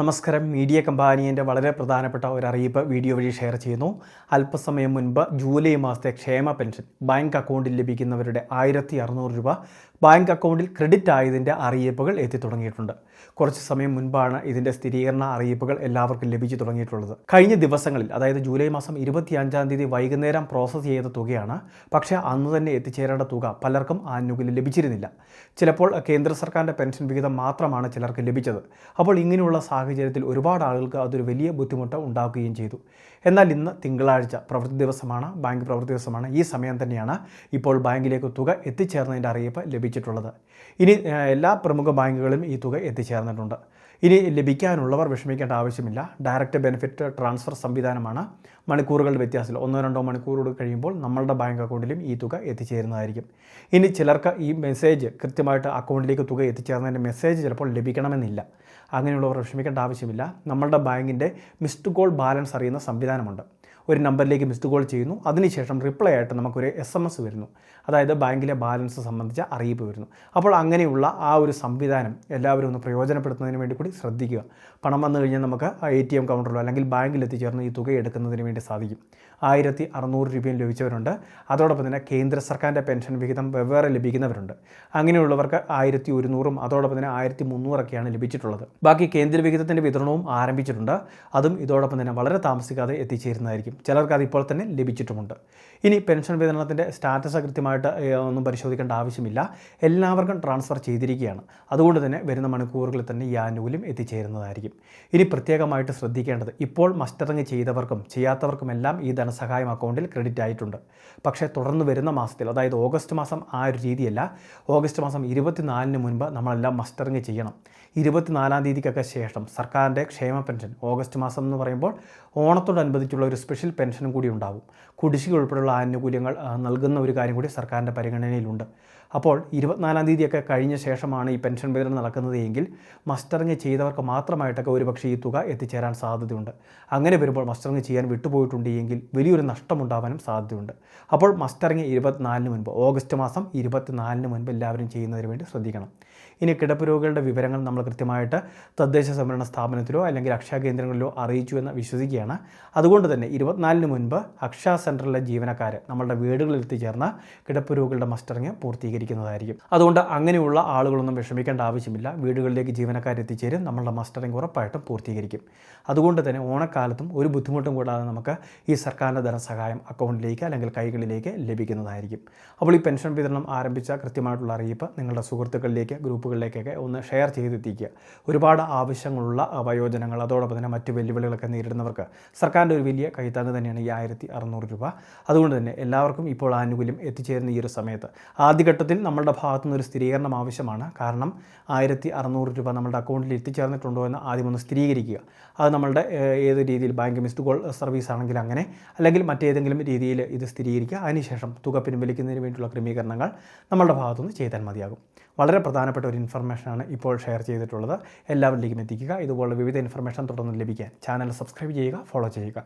നമസ്കാരം. മീഡിയ കമ്പാനിയന്റെ വളരെ പ്രധാനപ്പെട്ട ഒരു അറിയിപ്പ് വീഡിയോ വഴി ഷെയർ ചെയ്യുന്നു. അല്പസമയം മുൻപ് ജൂലൈ മാസത്തെ ക്ഷേമ പെൻഷൻ ബാങ്ക് അക്കൗണ്ടിൽ ലഭിക്കുന്നവരുടെ ആയിരത്തി അറുന്നൂറ് രൂപ ബാങ്ക് അക്കൗണ്ടിൽ ക്രെഡിറ്റ് ആയതിന്റെ അറിയിപ്പുകൾ എത്തി തുടങ്ങിയിട്ടുണ്ട്. കുറച്ച് സമയം മുൻപാണ് ഇതിന്റെ സ്ഥിരീകരണ അറിയിപ്പുകൾ എല്ലാവർക്കും ലഭിച്ചു തുടങ്ങിയിട്ടുള്ളത്. കഴിഞ്ഞ ദിവസങ്ങളിൽ അതായത് ജൂലൈ മാസം ഇരുപത്തിയഞ്ചാം തീയതി വൈകുന്നേരം പ്രോസസ്സ് ചെയ്ത തുകയാണ്. പക്ഷേ അന്ന് തന്നെ എത്തിച്ചേരേണ്ട തുക പലർക്കും ആനുകൂല്യം ലഭിച്ചിരുന്നില്ല. ചിലപ്പോൾ കേന്ദ്ര സർക്കാരിന്റെ പെൻഷൻ വിഹിതം മാത്രമാണ് ചിലർക്ക് ലഭിച്ചത്. അപ്പോൾ ഇങ്ങനെയുള്ള സാഹചര്യത്തിൽ ഒരുപാട് ആളുകൾക്ക് അതൊരു വലിയ ബുദ്ധിമുട്ട് ഉണ്ടാക്കുകയും ചെയ്തു. എന്നാൽ ഇന്ന് തിങ്കളാഴ്ച പ്രവൃത്തി ദിവസമാണ് ബാങ്ക് പ്രവൃത്തി ദിവസമാണ്. ഈ സമയം തന്നെയാണ് ഇപ്പോൾ ബാങ്കിലേക്ക് തുക എത്തിച്ചേർന്നതിന്റെ അറിയിപ്പ് ലഭിച്ചിട്ടുള്ളത്. ഇനി എല്ലാ പ്രമുഖ ബാങ്കുകളും ഈ തുക എത്തിച്ചേർന്നിട്ടുണ്ട്. ഇനി ലഭിക്കാനുള്ളവർ വിഷമിക്കേണ്ട ആവശ്യമില്ല. ഡയറക്റ്റ് ബെനിഫിറ്റ് ട്രാൻസ്ഫർ സംവിധാനമാണ്. മണിക്കൂറുകളുടെ വ്യത്യാസത്തിൽ ഒന്നോ രണ്ടോ മണിക്കൂറോട് കഴിയുമ്പോൾ നമ്മളുടെ ബാങ്ക് അക്കൗണ്ടിലും ഈ തുക എത്തിച്ചേരുന്നതായിരിക്കും. ഇനി ചിലർക്ക് ഈ മെസ്സേജ് കൃത്യമായിട്ട് അക്കൗണ്ടിലേക്ക് തുക എത്തിച്ചേർന്നതിന്റെ മെസ്സേജ് ചിലപ്പോൾ ലഭിക്കണമെന്നില്ല. അങ്ങനെയുള്ളവർ വിഷമിക്കേണ്ട ആവശ്യമില്ല. നമ്മളുടെ ബാങ്കിന്റെ മിസ്ഡ് കോൾ ബാലൻസ് അറിയുന്ന സംവിധാനമുണ്ട്. ഒരു നമ്പറിലേക്ക് മിസ്ഡ് കോൾ ചെയ്യുന്നു. അതിനുശേഷം റിപ്ലൈ ആയിട്ട് നമുക്കൊരു എസ് എം എസ് വരുന്നു. അതായത് ബാങ്കിലെ ബാലൻസ് സംബന്ധിച്ച അറിയിപ്പ് വരുന്നു. അപ്പോൾ അങ്ങനെയുള്ള ആ ഒരു സംവിധാനം എല്ലാവരും ഒന്ന് പ്രയോജനപ്പെടുത്തുന്നതിന് വേണ്ടി കൂടി ശ്രദ്ധിക്കുക. പണം വന്നു കഴിഞ്ഞാൽ നമുക്ക് എ ടി എം കൗണ്ടറിലോ അല്ലെങ്കിൽ ബാങ്കിൽ എത്തിച്ചേർന്ന് ഈ തുക എടുക്കുന്നതിന് വേണ്ടി സാധിക്കും. ആയിരത്തി അറുന്നൂറ് രൂപയും ലഭിച്ചവരുണ്ട്. അതോടൊപ്പം തന്നെ കേന്ദ്ര സർക്കാരിന്റെ പെൻഷൻ വിഹിതം വെവ്വേറെ ലഭിക്കുന്നവരുണ്ട്. അങ്ങനെയുള്ളവർക്ക് ആയിരത്തി ഒരുന്നൂറും അതോടൊപ്പം തന്നെ ആയിരത്തി മുന്നൂറൊക്കെയാണ് ലഭിച്ചിട്ടുള്ളത്. ബാക്കി കേന്ദ്ര വിഹിതത്തിന്റെ വിതരണവും ആരംഭിച്ചിട്ടുണ്ട്. അതും ഇതോടൊപ്പം തന്നെ വളരെ താമസിക്കാതെ എത്തിച്ചേരുന്നതായിരിക്കും. ചിലർക്ക് അത് ഇപ്പോൾ തന്നെ ലഭിച്ചിട്ടുമുണ്ട്. ഇനി പെൻഷൻ വിതരണത്തിന്റെ സ്റ്റാറ്റസ് കൃത്യമായിട്ട് ഒന്നും പരിശോധിക്കേണ്ട ആവശ്യമില്ല. എല്ലാവർക്കും ട്രാൻസ്ഫർ ചെയ്തിരിക്കുകയാണ്. അതുകൊണ്ട് തന്നെ വരുന്ന മണിക്കൂറുകളിൽ തന്നെ ഈ ആനുകൂല്യം എത്തിച്ചേരുന്നതായിരിക്കും. ഇനി പ്രത്യേകമായിട്ട് ശ്രദ്ധിക്കേണ്ടത് ഇപ്പോൾ മസ്റ്ററിങ് ചെയ്തവർക്കും ചെയ്യാത്തവർക്കുമെല്ലാം ഈ ധനസഹായം അക്കൗണ്ടിൽ ക്രെഡിറ്റ് ആയിട്ടുണ്ട്. പക്ഷേ തുടർന്ന് വരുന്ന മാസത്തിൽ അതായത് ഓഗസ്റ്റ് മാസം ആ ഒരു രീതിയല്ല ഓഗസ്റ്റ് മാസം ഇരുപത്തിനാലിന് മുൻപ് നമ്മളെല്ലാം മസ്റ്ററിങ് ചെയ്യണം. ഇരുപത്തിനാലാം തീയതിക്കൊക്കെ ശേഷം സർക്കാരിന്റെ ക്ഷേമ പെൻഷൻ ഓഗസ്റ്റ് മാസം എന്ന് പറയുമ്പോൾ ഓണത്തോടനുബന്ധിച്ചുള്ള ഒരു സ്പെഷ്യൽ പെൻഷനും കൂടി ഉണ്ടാവും. കുടിശ്ശിക ഉൾപ്പെടെയുള്ള ആനുകൂല്യങ്ങൾ നൽകുന്ന ഒരു കാര്യം കൂടി സർക്കാരിന്റെ പരിഗണനയിലുണ്ട്. അപ്പോൾ ഇരുപത്തിനാലാം തീയതിയൊക്കെ കഴിഞ്ഞ ശേഷമാണ് ഈ പെൻഷൻ വിതരണം നടക്കുന്നത് എങ്കിൽ മസ്റ്ററിങ് ചെയ്തവർക്ക് മാത്രമായിട്ടൊക്കെ ഒരുപക്ഷേ ഈ തുക എത്തിച്ചേരാൻ സാധ്യതയുണ്ട്. അങ്ങനെ വരുമ്പോൾ മസ്റ്ററിങ് ചെയ്യാൻ വിട്ടുപോയിട്ടുണ്ട് എങ്കിൽ വലിയൊരു നഷ്ടമുണ്ടാവാനും സാധ്യതയുണ്ട്. അപ്പോൾ മസ്റ്ററിങ് ഇരുപത്തിനാലിന് മുൻപ് ഓഗസ്റ്റ് മാസം ഇരുപത്തിനാലിന് മുൻപ് എല്ലാവരും ചെയ്യുന്നതിന് വേണ്ടി ശ്രദ്ധിക്കണം. ഇനി കിടപ്പ് രോഗികളുടെ വിവരങ്ങൾ നമ്മൾ കൃത്യമായിട്ട് തദ്ദേശ സംവരണ സ്ഥാപനത്തിലോ അല്ലെങ്കിൽ അക്ഷയ കേന്ദ്രങ്ങളിലോ അറിയിച്ചു എന്ന് വിശ്വസിക്കുകയാണ്. അതുകൊണ്ട് തന്നെ ഇരുപത്തിനാലിന് മുൻപ് അക്ഷയ സെന്ററിലെ ജീവനക്കാർ നമ്മളുടെ വീടുകളിൽ എത്തിച്ചേർന്ന കിടപ്പ് രോഗികളുടെ മസ്റ്ററിങ് പൂർത്തീകരിക്കുന്നതായിരിക്കും. അതുകൊണ്ട് അങ്ങനെയുള്ള ആളുകളൊന്നും വിഷമിക്കേണ്ട ആവശ്യമില്ല. വീടുകളിലേക്ക് ജീവനക്കാർ എത്തിച്ചേരും നമ്മളുടെ മസ്റ്ററിങ് ഉറപ്പായിട്ടും പൂർത്തീകരിക്കും. അതുകൊണ്ട് തന്നെ ഓണക്കാലത്തും ഒരു ബുദ്ധിമുട്ടും കൂടാതെ നമുക്ക് ഈ സർക്കാരിന്റെ ധനസഹായം അക്കൗണ്ടിലേക്ക് അല്ലെങ്കിൽ കൈകളിലേക്ക് ലഭിക്കുന്നതായിരിക്കും. അപ്പോൾ ഈ പെൻഷൻ വിതരണം ആരംഭിച്ച കൃത്യമായിട്ടുള്ള അറിയിപ്പ് നിങ്ങളുടെ സുഹൃത്തുക്കളിലേക്ക് ഗ്രൂപ്പുകളിലേക്കൊക്കെ ഒന്ന് ഷെയർ ചെയ്തെത്തിക്കുക. ഒരുപാട് ആവശ്യങ്ങളുള്ള വയോജനങ്ങൾ അതോടൊപ്പം തന്നെ മറ്റ് വെല്ലുവിളികളൊക്കെ നേരിടുന്നവർക്ക് സർക്കാരിന്റെ ഒരു വലിയ കൈത്താങ്ങ് തന്നെയാണ് ഈ ആയിരത്തി അറുന്നൂറ് രൂപ. അതുകൊണ്ട് തന്നെ എല്ലാവർക്കും ഇപ്പോൾ ആനുകൂല്യം എത്തിച്ചേരുന്ന ഈ ഒരു സമയത്ത്. ആദ്യഘട്ടത്തിൽ നമ്മളുടെ ഭാഗത്തു നിന്ന് ഒരു സ്ഥിരീകരണം ആവശ്യമാണ്. കാരണം ആയിരത്തി അറുന്നൂറ് രൂപ നമ്മുടെ അക്കൗണ്ടിൽ എത്തിച്ചേർന്നിട്ടുണ്ടോ എന്ന് ആദ്യം ഒന്ന് സ്ഥിരീകരിക്കുക. അത് നമ്മളുടെ ഏത് രീതിയിൽ ബാങ്ക് മിസ്ഡ് കോൾ സർവീസ് ആണെങ്കിൽ അങ്ങനെ അല്ലെങ്കിൽ മറ്റേതെങ്കിലും രീതിയിൽ ഇത് സ്ഥിരീകരിക്കുക. അതിനുശേഷം തുക പിൻവലിക്കുന്നതിന് വേണ്ടിയുള്ള ക്രമീകരണങ്ങൾ നമ്മളുടെ ഭാഗത്തുനിന്ന് ചെയ്താൽ മതിയാകും. വളരെ പ്രധാനപ്പെട്ട ഒരു ഇൻഫർമേഷനാണ് ഇപ്പോൾ ഷെയർ ചെയ്തിട്ടുള്ളത്. എല്ലാവരിലേക്കും എത്തിക്കുക. ഇതുപോലുള്ള വിവിധ ഇൻഫർമേഷൻ തുടർന്ന് ലഭിക്കാൻ ചാനൽ സബ്സ്ക്രൈബ് ചെയ്യുക ഫോളോ ചെയ്യുക.